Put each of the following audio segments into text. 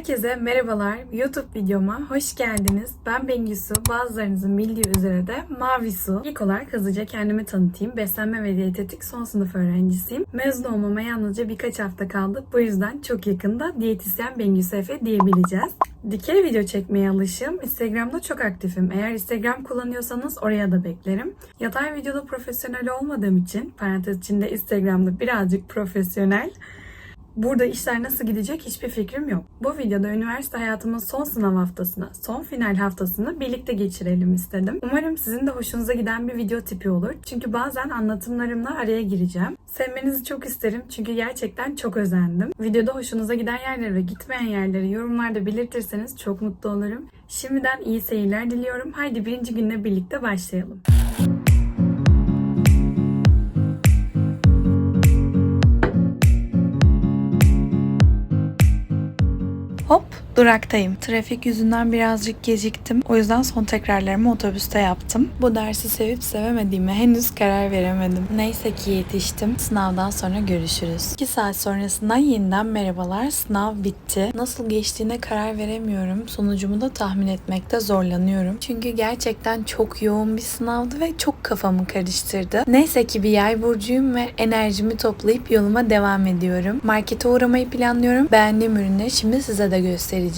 Herkese merhabalar. YouTube videoma hoş geldiniz. Ben Bengisu. Bazılarınızın bildiği üzere de Mavi Su. İlk olarak hızlıca kendimi tanıtayım. Beslenme ve diyetetik son sınıf öğrencisiyim. Mezun olmama yalnızca birkaç hafta kaldı. Bu yüzden çok yakında diyetisyen Bengisu Efe diyebileceğiz. Dikey video çekmeye alışım. Instagram'da çok aktifim. Eğer Instagram kullanıyorsanız oraya da beklerim. Yatay videoda profesyonel olmadığım için, parantez içinde Instagram'da birazcık profesyonel, Burada işler nasıl gidecek hiçbir fikrim yok. Bu videoda üniversite hayatımın son sınav haftasını, son final haftasını birlikte geçirelim istedim. Umarım sizin de hoşunuza giden bir video tipi olur. Çünkü bazen anlatımlarımla araya gireceğim. Sevmenizi çok isterim çünkü gerçekten çok özendim. Videoda hoşunuza giden yerleri ve gitmeyen yerleri yorumlarda belirtirseniz çok mutlu olurum. Şimdiden iyi seyirler diliyorum. Haydi birinci günle birlikte başlayalım. Duraktayım. Trafik yüzünden birazcık geciktim. O yüzden son tekrarlarımı otobüste yaptım. Bu dersi sevip sevemediğime henüz karar veremedim. Neyse ki yetiştim. Sınavdan sonra görüşürüz. 2 saat sonrasından yeniden merhabalar. Sınav bitti. Nasıl geçtiğine karar veremiyorum. Sonucumu da tahmin etmekte zorlanıyorum. Çünkü gerçekten çok yoğun bir sınavdı ve çok kafamı karıştırdı. Neyse ki bir yay burcuyum ve enerjimi toplayıp yoluma devam ediyorum. Markete uğramayı planlıyorum. Beğendiğim ürünleri şimdi size de göstereceğim.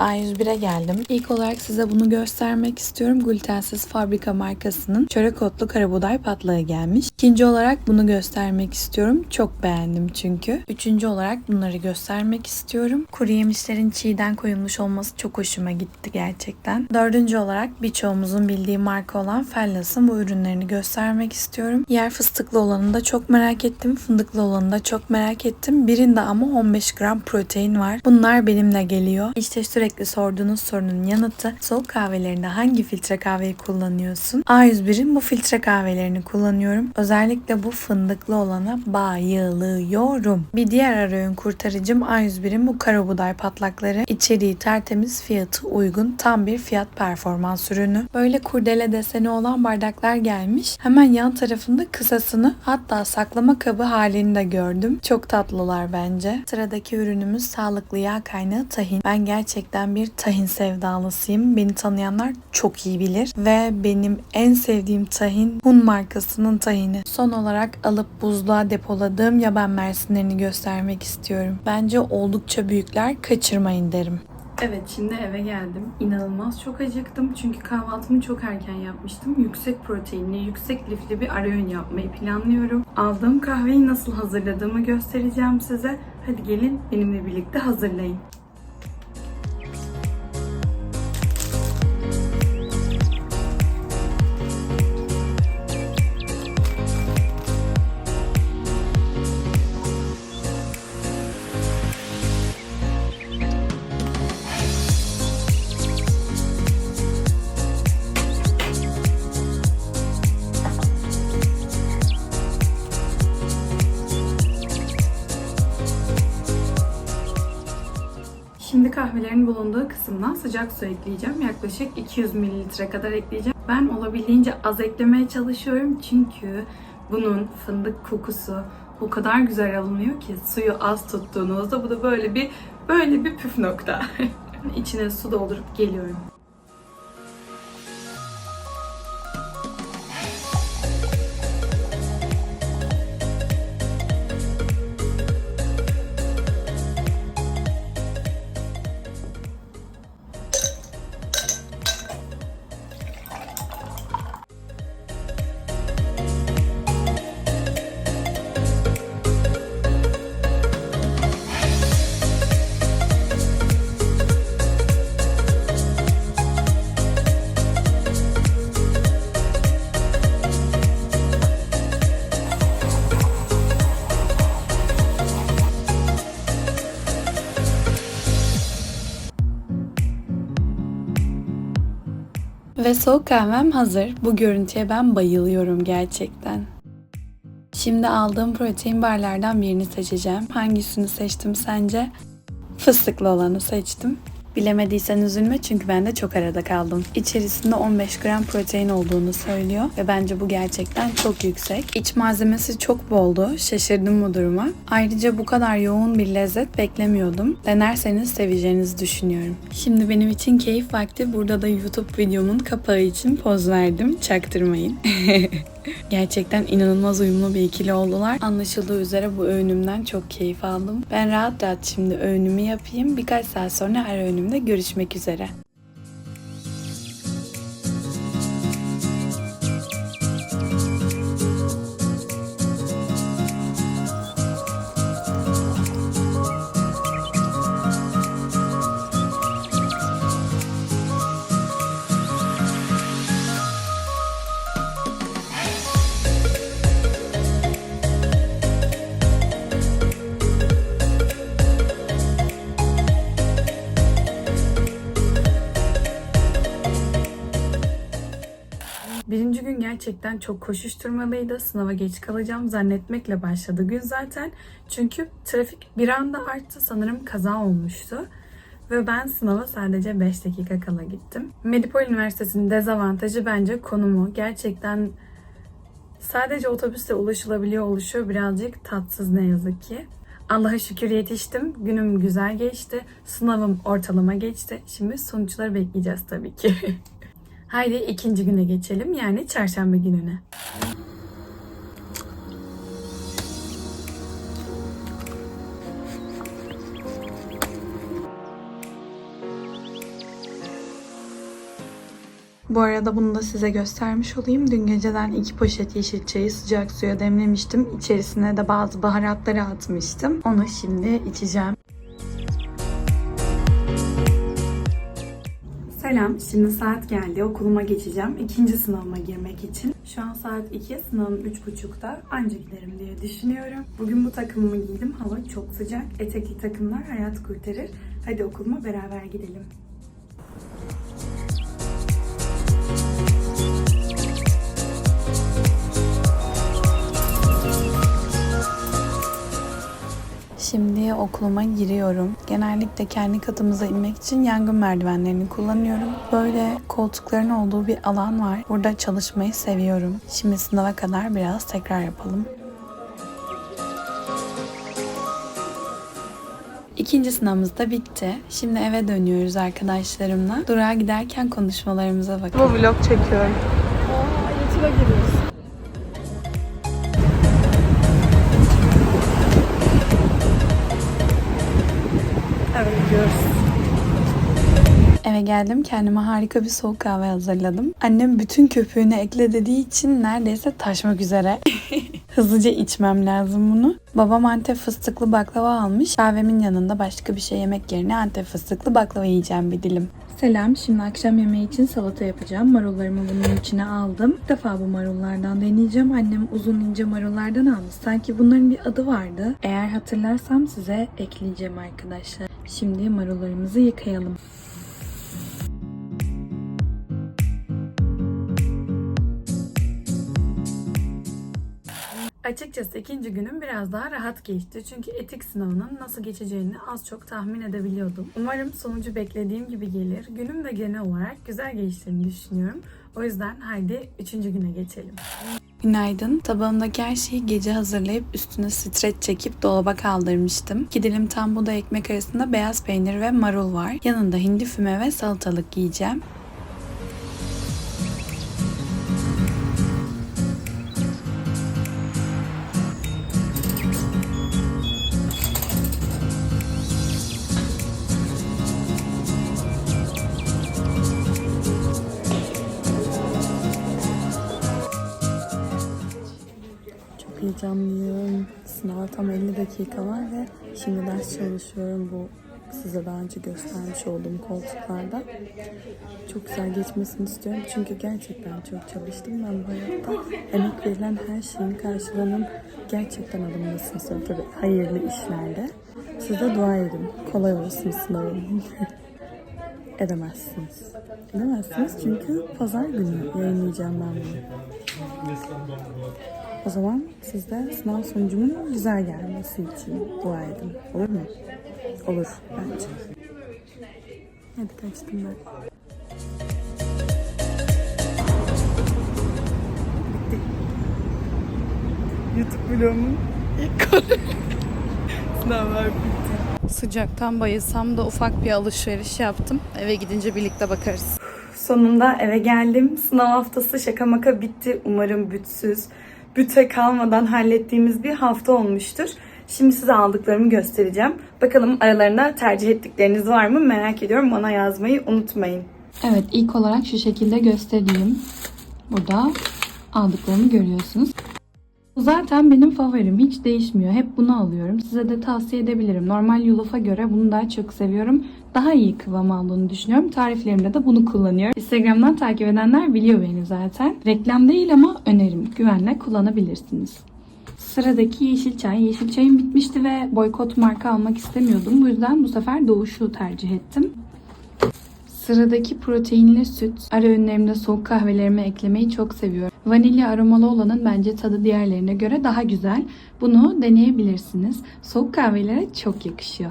A101'e geldim. İlk olarak size bunu göstermek istiyorum. Glutensiz Fabrika markasının çörek otlu karabuğday patlağı gelmiş. İkinci olarak bunu göstermek istiyorum. Çok beğendim çünkü. Üçüncü olarak bunları göstermek istiyorum. Kuru yemişlerin çiğden koyulmuş olması çok hoşuma gitti gerçekten. Dördüncü olarak birçoğumuzun bildiği marka olan Fellas'ın bu ürünlerini göstermek istiyorum. Yer fıstıklı olanını da çok merak ettim. Fındıklı olanını da çok merak ettim. Birinde ama 15 gram protein var. Bunlar benimle geliyor. İşte sürekli sorduğunuz sorunun yanıtı soğuk kahvelerinde hangi filtre kahveyi kullanıyorsun? A101'in bu filtre kahvelerini kullanıyorum. Özellikle bu fındıklı olana bayılıyorum. Bir diğer ara öğün kurtarıcım A101'in bu karabuğday patlakları. İçeriği tertemiz, fiyatı uygun, tam bir fiyat performans ürünü. Böyle kurdele deseni olan bardaklar gelmiş. Hemen yan tarafında kısasını hatta saklama kabı halini de gördüm. Çok tatlılar bence. Sıradaki ürünümüz sağlıklı yağ kaynağı tahin. Ben gerçekten bir tahin sevdalısıyım. Beni tanıyanlar çok iyi bilir. Ve benim en sevdiğim tahin Hun markasının tahini. Son olarak alıp buzluğa depoladığım yaban mersinlerini göstermek istiyorum. Bence oldukça büyükler. Kaçırmayın derim. Evet şimdi eve geldim. İnanılmaz çok acıktım çünkü kahvaltımı çok erken yapmıştım. Yüksek proteinli, yüksek lifli bir ara öğün yapmayı planlıyorum. Aldığım kahveyi nasıl hazırladığımı göstereceğim size. Hadi gelin benimle birlikte hazırlayın. Şimdi kahvelerin bulunduğu kısımdan sıcak su ekleyeceğim. Yaklaşık 200 mililitre kadar ekleyeceğim. Ben olabildiğince az eklemeye çalışıyorum çünkü bunun fındık kokusu o kadar güzel alınıyor ki suyu az tuttuğunuzda bu da böyle bir böyle bir püf nokta. İçine su doldurup geliyorum. Soğuk kahvem hazır. Bu görüntüye ben bayılıyorum gerçekten. Şimdi aldığım protein barlardan birini seçeceğim. Hangisini seçtim sence? Fıstıklı olanı seçtim. Bilemediysen üzülme çünkü ben de çok arada kaldım. İçerisinde 15 gram protein olduğunu söylüyor ve bence bu gerçekten çok yüksek. İç malzemesi çok boldu. Şaşırdım bu duruma. Ayrıca bu kadar yoğun bir lezzet beklemiyordum. Denerseniz seveceğinizi düşünüyorum. Şimdi benim için keyif vakti. Burada da YouTube videomun kapağı için poz verdim. Çaktırmayın. Gerçekten inanılmaz uyumlu bir ikili oldular. Anlaşıldığı üzere bu öğünümden çok keyif aldım. Ben rahat rahat şimdi öğünümü yapayım. Birkaç saat sonra her öğünümde görüşmek üzere. Gerçekten çok koşuşturmalıydı. Sınava geç kalacağım zannetmekle başladı gün zaten. Çünkü trafik bir anda arttı. Sanırım kaza olmuştu. Ve ben sınava sadece 5 dakika kala gittim. Medipol Üniversitesi'nin dezavantajı bence konumu. Gerçekten sadece otobüste ulaşılabiliyor oluşu birazcık tatsız ne yazık ki. Allah'a şükür yetiştim. Günüm güzel geçti. Sınavım ortalama geçti. Şimdi sonuçları bekleyeceğiz tabii ki. Haydi ikinci güne geçelim yani çarşamba gününe. Bu arada bunu da size göstermiş olayım. Dün geceden iki poşet yeşil çayı sıcak suya demlemiştim. İçerisine de bazı baharatları atmıştım. Onu şimdi içeceğim. Selam, şimdi saat geldi. Okuluma geçeceğim. İkinci sınavıma girmek için. Şu an saat 2, sınavım 3.30'da. Anca giderim diye düşünüyorum. Bugün bu takımımı giydim. Hava çok sıcak. Etekli takımlar hayat kurtarır. Hadi okuluma beraber gidelim. Şimdi okuluma giriyorum. Genellikle kendi katımıza inmek için yangın merdivenlerini kullanıyorum. Böyle koltukların olduğu bir alan var. Burada çalışmayı seviyorum. Şimdi sınava kadar biraz tekrar yapalım. İkinci sınavımız da bitti. Şimdi eve dönüyoruz arkadaşlarımla. Durağa giderken konuşmalarımıza bakın. Bu vlog çekiyorum. YouTube'a giriyoruz. Eve geldim kendime harika bir soğuk kahve hazırladım. Annem bütün köpüğünü ekle dediği için neredeyse taşmak üzere. Hızlıca içmem lazım bunu. Babam Antep fıstıklı baklava almış. Kahvemin yanında başka bir şey yemek yerine Antep fıstıklı baklava yiyeceğim bir dilim. Selam. Şimdi akşam yemeği için salata yapacağım. Marullarımı bunun içine aldım. İlk defa bu marullardan deneyeceğim. Annem uzun ince marullardan almış. Sanki bunların bir adı vardı. Eğer hatırlarsam size ekleyeceğim arkadaşlar. Şimdi marullarımızı yıkayalım. Açıkçası ikinci günüm biraz daha rahat geçti. Çünkü etik sınavının nasıl geçeceğini az çok tahmin edebiliyordum. Umarım sonucu beklediğim gibi gelir. Günüm de genel olarak güzel geçtiğini düşünüyorum. O yüzden haydi üçüncü güne geçelim. Günaydın. Tabağımdaki her şeyi gece hazırlayıp üstüne streç çekip dolaba kaldırmıştım. İki dilim tam buğday ekmek arasında beyaz peynir ve marul var. Yanında hindi füme ve salatalık yiyeceğim. Çok heyecanlıyım. Sınava tam 50 dakika var ve şimdi ders çalışıyorum bu size daha önce göstermiş olduğum koltuklarda. Çok güzel geçmesini istiyorum çünkü gerçekten çok çalıştım. Ben bu hayatta emek verilen her şeyin karşılığının gerçekten alınmasını istiyorum. Tabii hayırlı işlerde. Siz de dua edin. Kolay olsun sınavım. Edemezsiniz. Edemezsiniz çünkü pazar günü yayınlayacağım ben bunu. O zaman siz de sınav sonucumun güzel gelmesi için dua edin. Olur mu? Olur bence. Hadi kaçtım ben. Bitti. YouTube vlogumun ilk konu. Sınavlar bitti. Sıcaktan bayılsam da ufak bir alışveriş yaptım. Eve gidince birlikte bakarız. Sonunda eve geldim. Sınav haftası şaka maka bitti. Umarım bütsüz, büte kalmadan hallettiğimiz bir hafta olmuştur. Şimdi size aldıklarımı göstereceğim. Bakalım aralarında tercih ettikleriniz var mı merak ediyorum. Bana yazmayı unutmayın. Evet ilk olarak şu şekilde göstereyim. Burada aldıklarımı görüyorsunuz. Zaten benim favorim. Hiç değişmiyor. Hep bunu alıyorum. Size de tavsiye edebilirim. Normal yulaf'a göre bunu daha çok seviyorum. Daha iyi kıvam aldığını düşünüyorum. Tariflerimde de bunu kullanıyorum. Instagram'dan takip edenler biliyor beni zaten. Reklam değil ama önerim. Güvenle kullanabilirsiniz. Sıradaki yeşil çay. Yeşil çayım bitmişti ve boykot marka almak istemiyordum. Bu yüzden bu sefer Doğuş'u tercih ettim. Sıradaki proteinli süt. Ara öğünlerimde soğuk kahvelerime eklemeyi çok seviyorum. Vanilya aromalı olanın bence tadı diğerlerine göre daha güzel. Bunu deneyebilirsiniz. Soğuk kahvelere çok yakışıyor.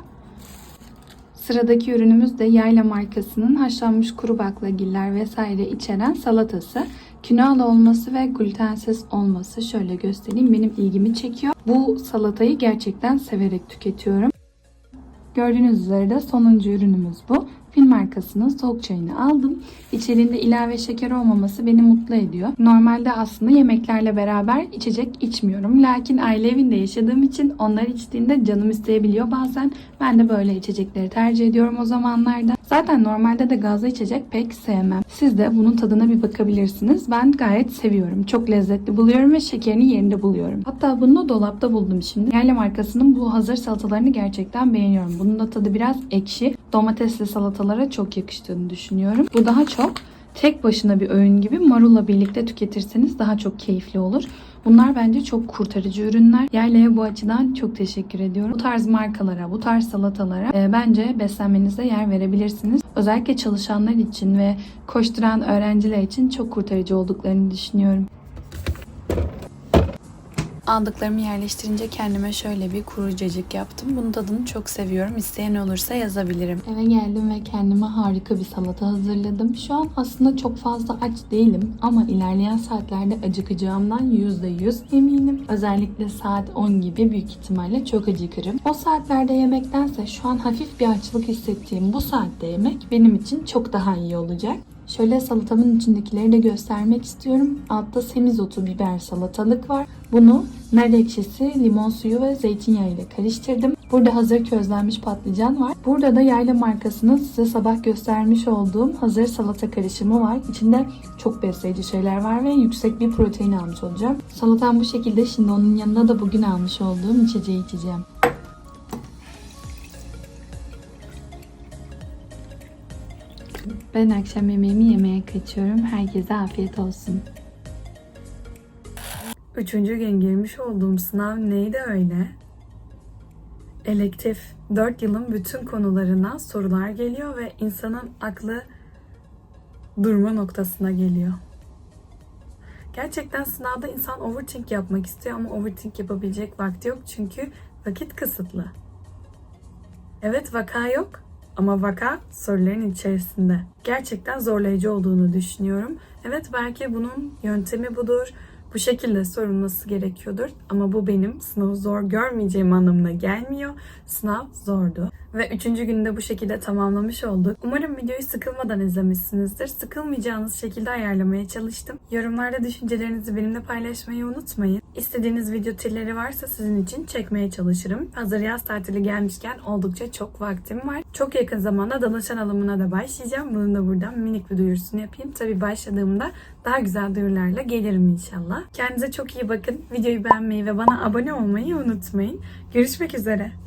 Sıradaki ürünümüz de Yayla markasının haşlanmış kuru baklagiller vesaire içeren salatası. Kinoalı olması ve glutensiz olması şöyle göstereyim benim ilgimi çekiyor. Bu salatayı gerçekten severek tüketiyorum. Gördüğünüz üzere de sonuncu ürünümüz bu. Fil markasının soğuk çayını aldım. İçeriğinde ilave şeker olmaması beni mutlu ediyor. Normalde aslında yemeklerle beraber içecek içmiyorum. Lakin aile evinde yaşadığım için onlar içtiğinde canım isteyebiliyor bazen. Ben de böyle içecekleri tercih ediyorum o zamanlarda. Zaten normalde de gazlı içecek pek sevmem. Siz de bunun tadına bir bakabilirsiniz. Ben gayet seviyorum. Çok lezzetli buluyorum ve şekerini yerinde buluyorum. Hatta bunu da dolapta buldum şimdi. Yerli markasının bu hazır salatalarını gerçekten beğeniyorum. Bunun da tadı biraz ekşi. Domatesli salatalara çok yakıştığını düşünüyorum. Bu daha çok tek başına bir öğün gibi marulla birlikte tüketirseniz daha çok keyifli olur. Bunlar bence çok kurtarıcı ürünler. Yayla'ya bu açıdan çok teşekkür ediyorum. Bu tarz markalara, bu tarz salatalara e, bence beslenmenize yer verebilirsiniz. Özellikle çalışanlar için ve koşturan öğrenciler için çok kurtarıcı olduklarını düşünüyorum. Aldıklarımı yerleştirince kendime şöyle bir kuru cacık yaptım. Bunun tadını çok seviyorum. İsteyen olursa yazabilirim. Eve geldim ve kendime harika bir salata hazırladım. Şu an aslında çok fazla aç değilim ama ilerleyen saatlerde acıkacağımdan %100 eminim. Özellikle saat 10 gibi büyük ihtimalle çok acıkırım. O saatlerde yemektense şu an hafif bir açlık hissettiğim bu saatte yemek benim için çok daha iyi olacak. Şöyle salatamın içindekileri de göstermek istiyorum. Altta semizotu biber salatalık var. Bunu nar ekşisi, limon suyu ve zeytinyağı ile karıştırdım. Burada hazır közlenmiş patlıcan var. Burada da Yayla markasının size sabah göstermiş olduğum hazır salata karışımı var. İçinde çok besleyici şeyler var ve yüksek bir protein almış olacağım. Salatam bu şekilde. Şimdi onun yanına da bugün almış olduğum içeceği içeceğim. Ben akşam yemeğimi yemeye kaçıyorum. Herkese afiyet olsun. Üçüncü gün girmiş olduğum sınav neydi öyle? Elektif 4 yılın bütün konularına sorular geliyor ve insanın aklı durma noktasına geliyor. Gerçekten sınavda insan overthink yapmak istiyor ama overthink yapabilecek vakti yok çünkü vakit kısıtlı. Evet vaka yok ama vaka soruların içerisinde. Gerçekten zorlayıcı olduğunu düşünüyorum. Evet belki bunun yöntemi budur. Bu şekilde sorulması gerekiyordur. Ama bu benim sınavı zor görmeyeceğim anlamına gelmiyor. Sınav zordu. Ve üçüncü günde bu şekilde tamamlamış olduk. Umarım videoyu sıkılmadan izlemişsinizdir. Sıkılmayacağınız şekilde ayarlamaya çalıştım. Yorumlarda düşüncelerinizi benimle paylaşmayı unutmayın. İstediğiniz video türleri varsa sizin için çekmeye çalışırım. Hazır yaz tatili gelmişken oldukça çok vaktim var. Çok yakın zamanda danışan alımına da başlayacağım. Bunun da buradan minik bir duyurusunu yapayım. Tabii başladığımda daha güzel duyurularla gelirim inşallah. Kendinize çok iyi bakın. Videoyu beğenmeyi ve bana abone olmayı unutmayın. Görüşmek üzere.